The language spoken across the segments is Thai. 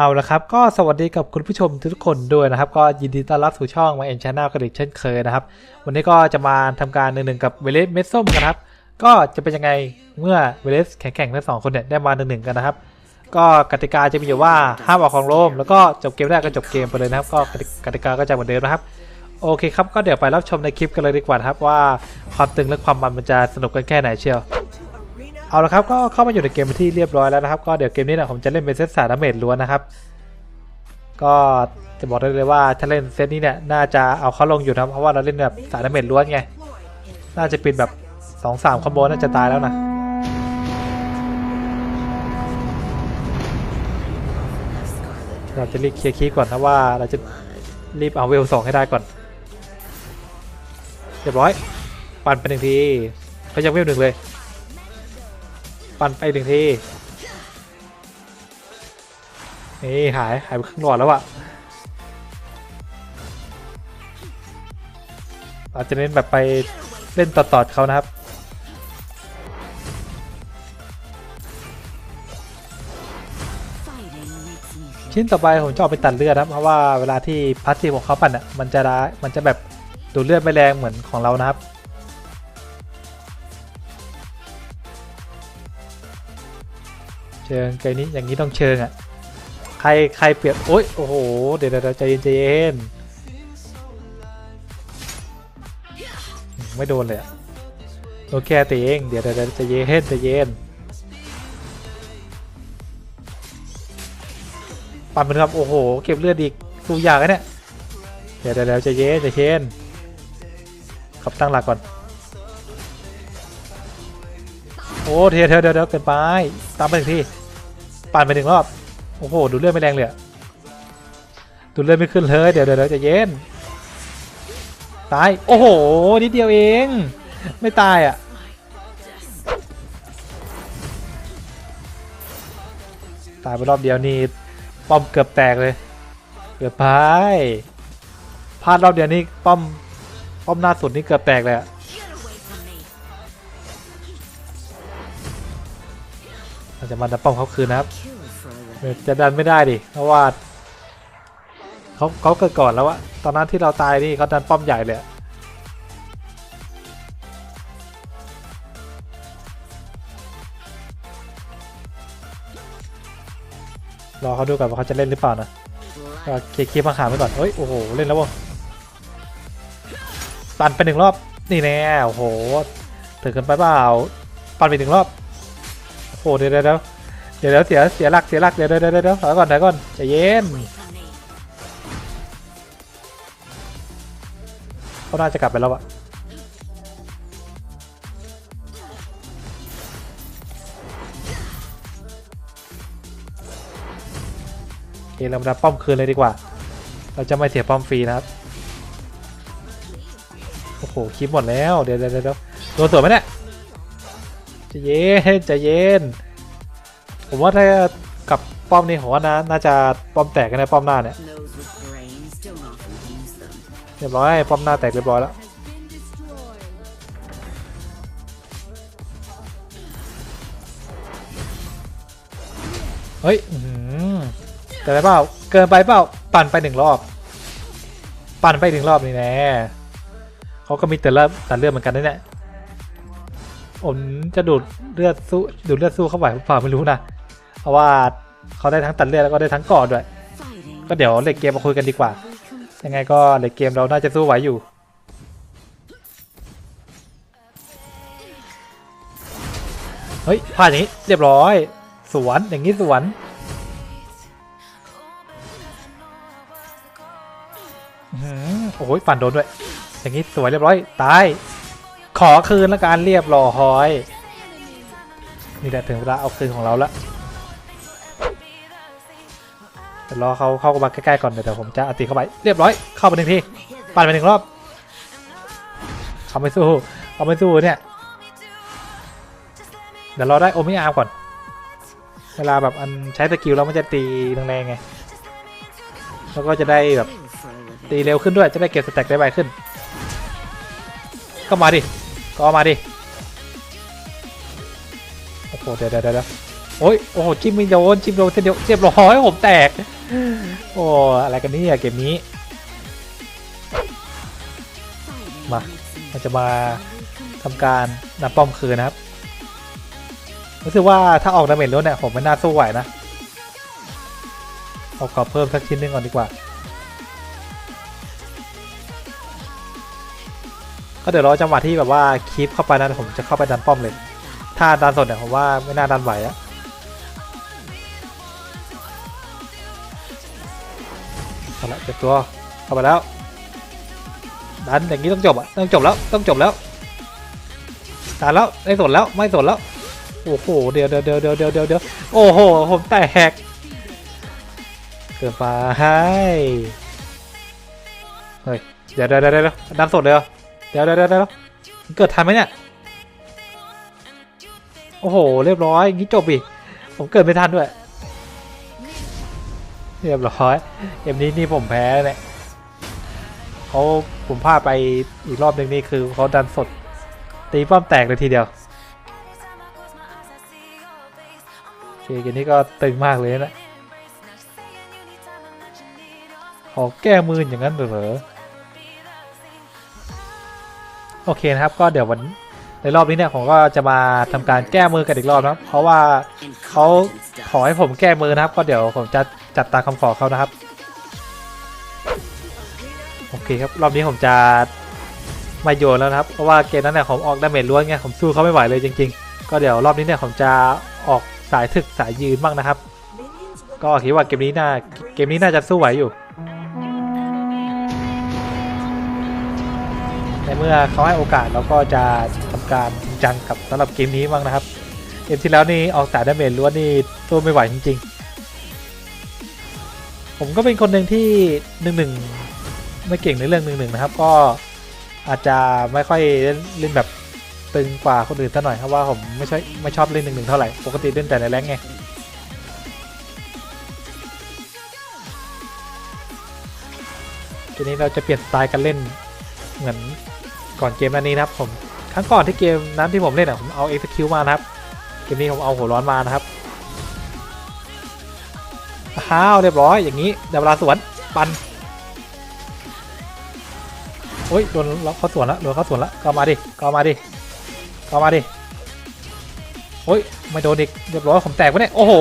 เอาละครับ ก็สวัสดีกับคุณผู้ชมทุกคนด้วยนะครับ ก็ยินดีต้อนรับสู่ช่องมาเอ็นชาแนลกันอีกเช่นเคยนะครับ วันนี้ก็จะมาทำการหนึ่งๆกับเวเลสเมดส้มกันครับ ก็จะเป็นยังไงเมื่อเวเลสแข่งๆทั้งสองคนเนี่ยได้มาหนึ่งๆกันนะครับ ก็กติกาจะมีอยู่ว่าห้ามออกของโลมแล้วก็จบเกมแรกก็จบเกมไปเลยนะครับ ก็กติกาก็จะเหมือนเดิมนะครับ โอเคครับก็เดี๋ยวไปรับชมในคลิปกันเลยดีกว่าครับว่าความตึงและความมันมันจะสนุกกันแค่ไหนเชียว เอาละครับก็เข้ามาอยู่ในเกมที่เรียบร้อยแล้วนะครับ ก็เดี๋ยวเกมนี้เนี่ยผมจะเล่นเป็นเซตสามดาเมจล้วนนะครับ ก็จะบอกได้เลยว่าถ้าเล่นเซตนี้เนี่ยน่าจะเอาเขาลงอยู่นะเพราะว่าเราเล่นแบบสามดาเมจล้วนไงน่าจะปิดแบบสองสามคอมโบน่าจะตายแล้วนะเราจะรีบเคลียร์คีย์ก่อนนะว่าเราจะรีบเอาเวลสองให้ได้ก่อนเรียบร้อยปั่นไปหนึ่งทีเขายังเวลหนึ่งเลย ปั่นไปหนึ่งทีนี่หายหายไปครึ่งหลอดแล้วอะอาจจะเน้นแบบไปเล่นต่อๆเขานะครับชิ้นต่อไปผมจะเอาไปตัดเลือดนะครับเพราะว่าเวลาที่พาสซีฟของเขาปั่นอะมันจะร้ายมันจะแบบดูดเลือดไม่แรงเหมือนของเรานะครับ เชิงไกลนี้อย่างนี้ต้องเชิงอะใครใครเปรียบโอ๊ยโอ้โหเดี๋ยวเดี๋ยวใจเย็นใจเย็นไม่โดนเลยอะโอเคตีเองเดี๋ยวเดี๋ยวใจเย็นใจเย็นปั่นมันครับโอ้โหเก็บเลือดอีกสู้ยากเนี่ยเดี๋ยเดี๋ยวเดี๋ยวใจเย็นใจเย็นขับตั้งหลักก่อน โอ้เทียเทียเดี๋ยวเดี๋ยวเกินไป ตามไปหนึ่งทีปั่นไปหนึ่งรอบ โอ้โห ดูเลือดไม่แรงเลยดูเลือดไม่ขึ้นเลย เดี๋ยวเดี๋ยวจะเย็น ตาย โอ้โห นิดเดียวเอง ไม่ตายอะ ตายไปรอบเดียวนี่ป้อมเกือบแตกเลย เกือบไปพลาดรอบเดียวนี่ป้อม ป้อมหน้าสุดนี่เกือบแตกเลยอะ จะมาดันป้อมเขาคืนนะครับเดี๋ยวจะดันไม่ได้ดิเพราะว่าเขาเขาเกิดก่อนแล้วอะตอนนั้นที่เราตายนี่เขาดันป้อมใหญ่เลยอะรอเขาดูก่อนว่าเขาจะเล่นหรือเปล่านะก็เคลียร์เคลียร์มาขาไปก่อนเฮ้ยโอ้โหเล่นแล้ววะปั่นไปหนึ่งรอบนี่แน่โอ้โหถึงกันไปเปล่าปั่นไปหนึ่งรอบ โอ้โหเดี๋ยวเดี๋ยวเดี๋ยวเสียเสียเสียหลักเสียหลักเดี๋ยวเดี๋ยวเดี๋ยวเดี๋ยวถอยก่อนถอยก่อนใจเย็นเขาน่าจะกลับไปแล้วอะโอเคเรามาดับป้อมคืนเลยดีกว่า เราจะไม่เสียป้อมฟรีนะครับ โอ้โหคลิปหมดแล้ว เดี๋ยวเดี๋ยวเดี๋ยวโดนสวนไหมเนี่ย ใจเย็นใจเย็น ผมว่าถ้ากับป้อมนี่ผมว่าน่าน่าจะป้อมแตกกันในป้อมหน้าเนี่ยเรียบร้อยป้อมหน้าแตกเรียบร้อยแล้วเฮ้ยแต่ไรเปล่าเกินไปเปล่าปั่นไปหนึ่งรอบ ปั่นไปหนึ่งรอบนี่แน่เขาก็มีแต่เลือดแต่เลือดเหมือนกันนะเนี่ย ผมจะดูดเลือดสู้ดูดเลือดสู้เข้าไปหรือเปล่าไม่รู้นะเพราะว่าเขาได้ทั้งตัดเลือดแล้วก็ได้ทั้งกอดด้วย ก็เดี๋ยวเล็กเกมมาคุยกันดีกว่า ยังไงก็เล็กเกมเราน่าจะสู้ไหวอยู่เฮ้ยพลาดอย่างนี้เรียบร้อย สวนอย่างนี้สวนอื้อหือโอ้ยปั่นโดนด้วย อย่างนี้สวยเรียบร้อย ตาย ขอคืนละกันเรียบร้อยนี่แหละถึงเวลาเอาคืนของเราละเดี๋ยวรอเขาเข้ามาใกล้ๆก่อนเดี๋ยวผมจะอตีเข้าไปเรียบร้อยเข้าไปหนึ่งทีปั่นไปหนึ่งรอบเขาไม่สู้เขาไม่สู้เนี่ยเดี๋ยวรอได้โอมิอาร์ก่อน เวลาแบบอันใช้สกิลแล้วมันจะตีแรงๆไงแล้วก็จะได้แบบตีเร็วขึ้นด้วยจะได้เก็บสแต็กได้ไวขึ้นก็มาดิ ก็มาดิ โอ้โห เดี๋ยวเดี๋ยวเดี๋ยวโอ้ย โอ้โห จิ้มไม่โดน จิ้มโดนเส้นเดียวเรียบร้อยผมแตก โอ้ อะไรกันนี่เกมนี้ มามันจะมาทำการนับป้อมคืนนะครับ รู้สึกว่าถ้าออกดาเมจแล้วเนี่ยผมไม่น่าสู้ไหวนะ เอาขอเพิ่มสักชิ้นหนึงก่อนดีกว่า ก็เดี๋ยวรอจังหวะที่แบบว่าคลิปเข้าไปนะผมจะเข้าไปดันป้อมเลย ถ้าดันสดเนี่ยผมว่าไม่น่าดันไหวอะเอาละเจ็บตัวเข้าไปแล้วดันอย่างนี้ต้องจบอะต้องจบแล้วต้องจบแล้วดันแล้วไม่สนแล้วไม่สนแล้วโอ้โหเดี๋ยวเดี๋ยวเดี๋ยวเดี๋ยวเดี๋ยวเดี๋ยวโอ้โหผมแตกเกินไปเฮ้ยเดี๋ยวเดี๋ยวเดี๋ยวเดี๋ยวดันสดเลยเหรอ เดี๋ยวเดี๋ยวเดี๋ยวเกิดทันไหมเนี่ย โอ้โห เรียบร้อยงี้จบอีก ผมเกิดไม่ทันด้วย เรียบร้อยเกมนี้นี่ผมแพ้เนี่ยเขาผมพลาดไปอีกรอบหนึ่งนี่คือเขาดันสด ตีป้อมแตกเลยทีเดียวโอเคเกมนี้ก็ตึงมากเลยนะขอแก้มืออย่างนั้นเหรอ โอเคนะครับก็เดี๋ยววันในรอบนี้เนี่ยผมก็จะมาทำการแก้มือกันอีกรอบนะครับ เพราะว่าเขาขอให้ผมแก้มือนะครับ ก็เดี๋ยวผมจะจัดตามคำขอเขานะครับโอเคครับรอบนี้ผมจะมาโยนแล้วนะครับเพราะว่าเกมนั้นเนี่ยผมออกดาเมจล้วนไงผมสู้เขาไม่ไหวเลยจริง ๆ ก็เดี๋ยวรอบนี้เนี่ยผมจะออกสายถึกสายยืนบ้างนะครับ ก็คิดว่าเกมนี้น่าเกมนี้น่าจะสู้ไหวอยู่ ในเมื่อเขาให้โอกาสเราก็จะทำการจริงจังกับสำหรับเกมนี้บ้างนะครับเกมที่แล้วนี่ออกสายดาเมจล้วนนี่สู้ไม่ไหวจริง ๆ ผมก็เป็นคนหนึ่งที่หนึ่งหนึ่งไม่เก่งในเรื่องหนึ่งหนึ่งนะครับ ก็อาจจะไม่ค่อยเล่นลนแบบตึงกว่าคนอื่นเท่าหน่อยเพราะว่าผมไม่ใช่ไม่ชอบเล่นหนึ่งหนึ่งเท่าไหร่ปกติเล่นแต่ในแรงไงทีนี้เราจะเปลี่ยนสไตล์การเล่นเหมือน ก่อนเกมนั้นนี้นะครับผมครั้งก่อนที่เกมนั้นที่ผมเล่นอะผมเอา execute มานะครับเกมนี้ผมเอาหัวร้อนมานะครับอ้าวเรียบร้อยอย่างนี้เดี๋ยวเวลาสวนปันโอ้ยโดนล็อกเขาสวนแล้วโดนเขาสวนแล้วก็มาดิก็มาดิก็มาดิโอ้ยไม่โดนอีกเรียบร้อยผมแตกไปเนี่ยโอ้โห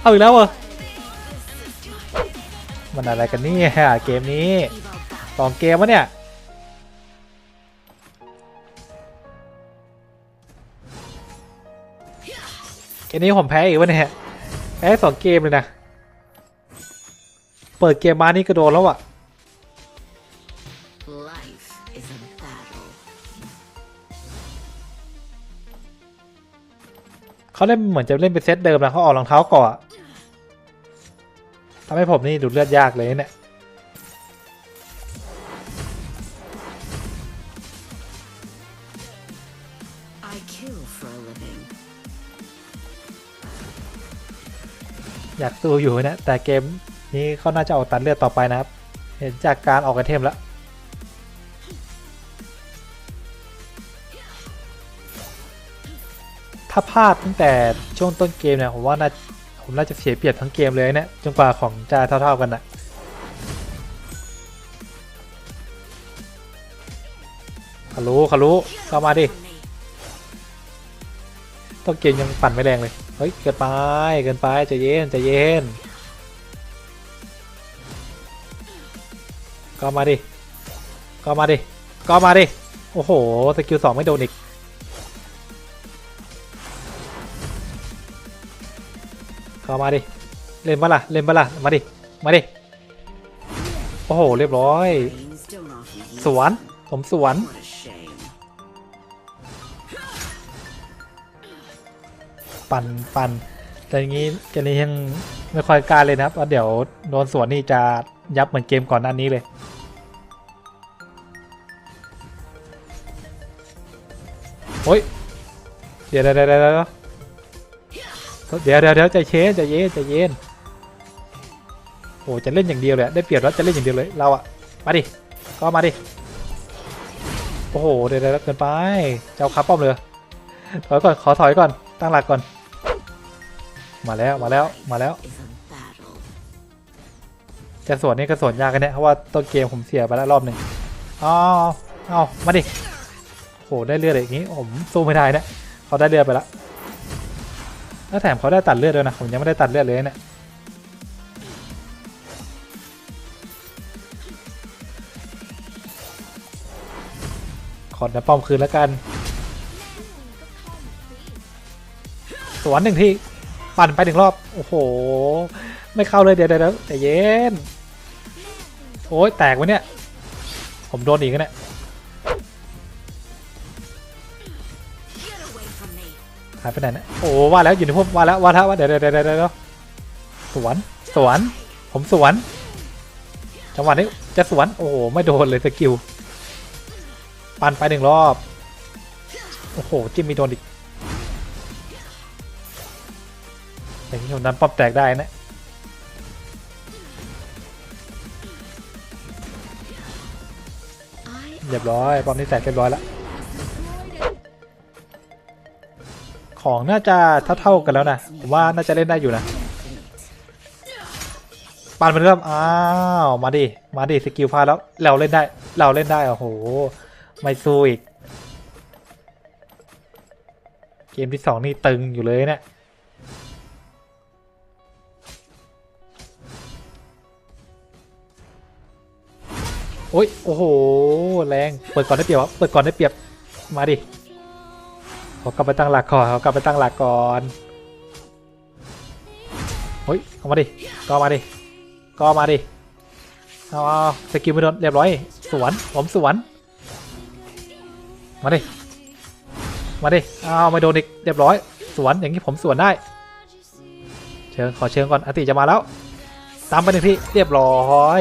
เอาอีกแล้วเหรอมันอะไรกันนี่เกมนี้สองเกมวะเนี่ย เกมนี้ผมแพ้อีกวะเนี่ยแพ้สองเกมเลยนะ เปิดเกมมานี่ก็โดนแล้วอะ Life is a battle. เขาเล่นเหมือนจะเล่นเป็นเซตเดิมนะเขาออกรองเท้าก่อนทำให้ผมนี่ดูดเลือดยากเลยเนี่ย อยากสู้อยู่นะ แต่เกมนี้เขาน่าจะออกตัดเลือดต่อไปนะครับ เห็นจากการออกไอเทมแล้วถ้าพลาดตั้งแต่ช่วงต้นเกมเนี่ยผมว่าน่าผมน่าจะเสียเปรียบทั้งเกมเลยเนี่ยจนกว่าของจะเท่าๆกันนะขารู้ขารู้เข้ามาดิต้นเกมยังปั่นไม่แรงเลย เฮ้ย เกินไป เกินไปใจเย็นใจเย็น ก็มาดิ ก็มาดิ ก็มาดิ โอ้โห สกิลสองไม่โดนอีก ก็มาดิ เล่นปะล่ะ เล่นปะล่ะ มาดิ มาดิ โอ้โห เรียบร้อย สวน ผมสวน ปันปันแต่อย่างนี้เจนี่ยังไม่ค่อยกล้าเลยนะครับว่าเดี๋ยวโดนสวนนี่จะยับเหมือนเกมก่อนหน้านี้เลย โอ้ยเดี๋ยวเดี๋ยวเดี๋ยวเดี๋ยวเดี๋ยวเดี๋ยวใจเย็นใจเย็นใจเย็นโอ้จะเล่นอย่างเดียวเลยได้เปรียบแล้วจะเล่นอย่างเดียวเลยเราอะมาดิก็มาดิโอ้โหเดี๋ยวเดี๋ยวเกินไปเจ้าคาป้อมเลยถอยก่อนขอถอยก่อนตั้งหลักก่อน มาแล้วมาแล้วมาแล้ว จะสวนนี่ก็สวนยากกันเนี่ยเพราะว่าต้นเกมผมเสียไปแล้วรอบหนึ่งอาเอเอามาดิโหได้เลือดอะไรอย่างงี้ผมสู้ไม่ได้เนะเขาได้เลือดไปแล้วแล้วแถมเขาได้ตัดเลือดด้วยนะผมยังไม่ได้ตัดเลือดเลยเนี่ยขอดนะป้อมคืนแล้วกัน สวนหนึ่งที่ ปั่นไปหนึ่งรอบ โอ้โห ไม่เข้าเลยเดี๋ยวเดี๋ยวเดี๋ยวเย็น โอ้ยแตกวะเนี่ย ผมโดนอีกแล้วเนี่ยหายไปไหนนะ โอ้ว่าแล้วอยู่ในพวกว่าแล้วว่าแล้วว่าเดี๋ยวเดี๋ยวเดี๋ยวเดี๋ยวเดี๋ยวสวน สวน ผมสวน จังหวะนี้จะสวน โอ้โห ไม่โดนเลยสกิล ปั่นไปหนึ่งรอบ โอ้โห จิ้มมีโดนอีก ผมนั้นป๊อปแตกได้นะเรียบร้อยป้อมนี้แตกเรียบร้อยแล้วของน่าจะเท่าๆกันแล้วนะผมว่าน่าจะเล่นได้อยู่นะปานมันเริ่มอ้าวมาดิมาดิสกิลพาแล้วเราเล่นได้เราเล่นได้โอ้โหไม่สู้อีกเกมที่สองนี่ตึงอยู่เลยเนี่ย โอ้ยโอ้โหแรงเปิดก่อนได้เปรียบวะเปิดก่อนได้เปรียบมาดิเขากลับไปตั้งหลักก่อนเขากลับไปตั้งหลักก่อนเฮ้ยเอามาดิก็มาดิก็มาดิเอาเอาสกิลไม่โดนเรียบร้อยสวนผมสวนมาดิมาดิเอาไม่โดนอีกเรียบร้อยสวนอย่างนี้ผมสวนได้ เชิญขอเชิญก่อนอติจะมาแล้วตามไปหนึ่งที่เรียบร้อย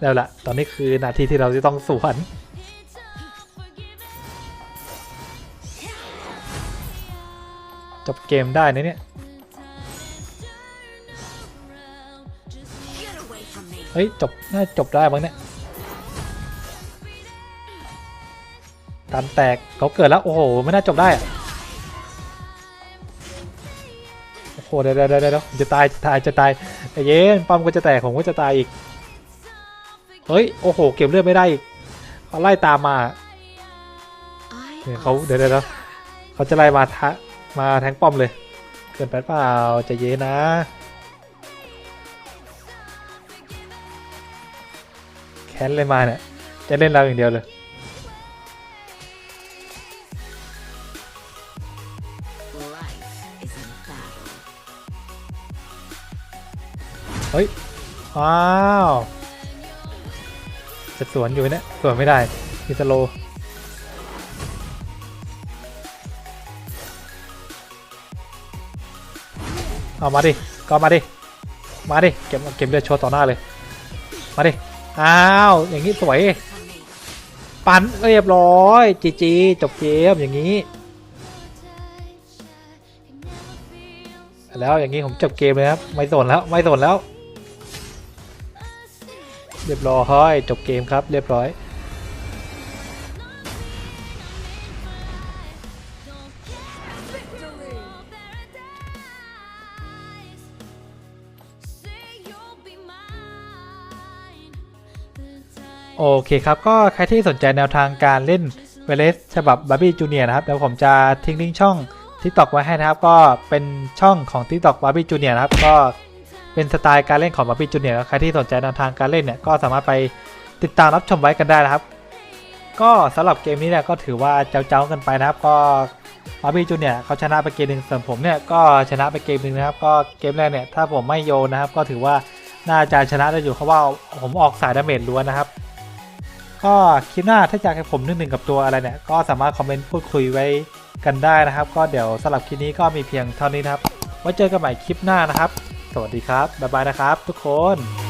แล้วล่ะตอนนี้คือนาทีที่เราจะต้องสวนจบเกมได้นะเนี่ยเฮ้ยจบน่าจบได้บ้างเนี่ยตันแตกเขาเกิดแล้ว โอ้โห ไม่น่าจบได้อะโอ้โหเดี๋ยวเดี๋ยวเดี๋ยวเดี๋ยวผมจะตายจะตายจะตายเย็นปั๊มก็จะแตกผมก็จะตายอีก เฮ้ย โอ้โห เก็บเลือดไม่ได้อีกเขาไล่ตามมาเนี่ยเขาเดี๋ยวเดี๋ยวเขาจะไล่มาทะมาแทงป้อมเลย เกินไปเปล่าจะเย็นนะแค้นเลยมาเนี่ยจะเล่นเราอย่างเดียวเลยเฮ้ยว้าว จะสวนอยู่เนี่ยสวนไม่ได้มีสโลเอามาดิ ก็มาดิ มาดิ เก็บเก็บเลือดโชว์ต่อหน้าเลย มาดิ อ้าว อย่างนี้สวย ปันเรียบร้อย จีจีจบเกมอย่างนี้ แล้วอย่างนี้ผมจบเกมเลยครับ ไม่สนแล้ว ไม่สนแล้ว เรียบร้อยจบเกมครับ เรียบร้อย โอเคครับ ก็ใครที่สนใจแนวทางการเล่นเวเลสฉบับบาร์บี้จูเนียนะครับเดี๋ยวผมจะทิ้งลิงก์ช่อง TikTok ไว้ให้นะครับ ก็เป็นช่องของ TikTok บาร์บี้จูเนียนะครับก็ เป็นสไตล์การเล่นของบาร์บี้จูเนียร์ใครที่สนใจแนวทางการเล่นเนี่ยก็สามารถไปติดตามรับชมไว้กันได้นะครับ ก็สำหรับเกมนี้เนี่ยก็ถือว่าเจ้าๆกันไปนะครับ ก็บาบี้จูเนียเขาชนะไปเกมหนึ่งส่วนผมเนี่ยก็ชนะไปเกมหนึ่งนะครับ ก็เกมแรกเนี่ยถ้าผมไม่โยนนะครับ ก็ถือว่าน่าจะชนะได้อยู่เพราะว่าผมออกสายดาเมจล้วนนะครับ ก็คลิปหน้าถ้าอยากให้ผมนึกหนึ่งกับตัวอะไรเนี่ยก็สามารถคอมเมนต์พูดคุยไว้กันได้นะครับ ก็เดี๋ยวสำหรับคลิปนี้ก็มีเพียงเท่านี้นะครับไว้เจอกันใหม่คลิปหน้านะครับ สวัสดีครับ บ๊ายบายนะครับทุกคน